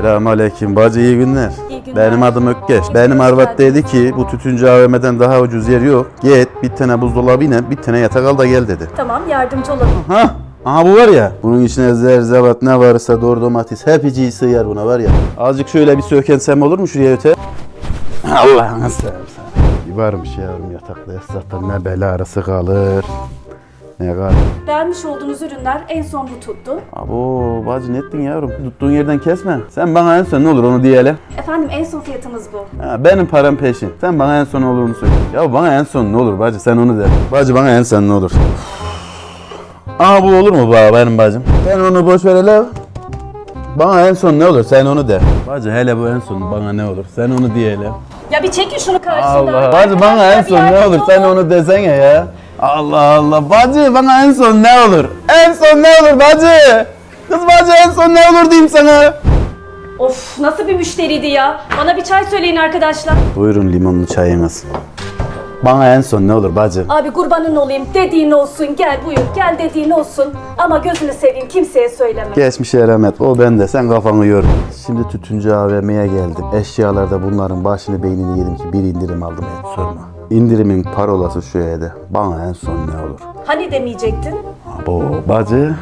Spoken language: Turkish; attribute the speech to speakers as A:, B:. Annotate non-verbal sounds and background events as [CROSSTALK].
A: Selamünaleyküm bacı iyi günler.
B: İyi günler.
A: Benim adım Ökkeş.
B: Hoş
A: Benim. Arvat dedi ki bu tütüncü AVM'den daha ucuz yer yok. Git bir tane buzdolabıyla bir tane yatak al da gel dedi.
B: Tamam yardımcı olalım.
A: Ha? Aha bu var ya. Bunun içine zerzevat ne varsa doğru domates hepiciyi sığar buna var ya. Azıcık şöyle bir sökensem olur mu şuraya öte? [LAUGHS] Allah'ını seversen. Bir varmış yavrum yatakta yasakta ne bela arası kalır. Ne kalır.
B: Beğenmiş olduğunuz ürünler en son bu tuttu.
A: Abo bacı ne ettin yavrum? Tuttuğun yerden kesme. Sen bana en son ne olur onu diyelim.
B: Efendim en son fiyatımız bu.
A: Ha, benim param peşin. Sen bana en son ne olur onu söyle. Ya bana en son ne olur bacı sen onu de. Bacı bana en son ne olur. Aa bu olur mu baba benim bacım? Ben onu boş ver hele. Bana en son ne olur sen onu de. Bacı hele bu en son bana ne olur sen onu diye hele.
B: Ya bir çekin şunu karşımdan.
A: Allah. Bacı bana en son ne olur sen onu desene ya. Allah Allah. Bacı bana en son ne olur? En son ne olur bacı? Kız bacı en son ne olur diyeyim sana.
B: Of nasıl bir müşteriydi ya. Bana bir çay söyleyin arkadaşlar.
A: Buyurun limonlu çayınız. Bana en son ne olur bacı?
B: Abi kurbanın olayım dediğin olsun gel buyur gel dediğin olsun. Ama gözünü seveyim kimseye söyleme.
A: Geçmişe rahmet. O bende. Sen kafanı yor. Şimdi tütüncü AVM'ye geldim. Eşyalarda bunların başını beynini yedim ki bir indirim aldım et sorma. İndirimin parolası şu evde. Bana en son ne olur?
B: Hani demeyecektin?
A: Abo bacı.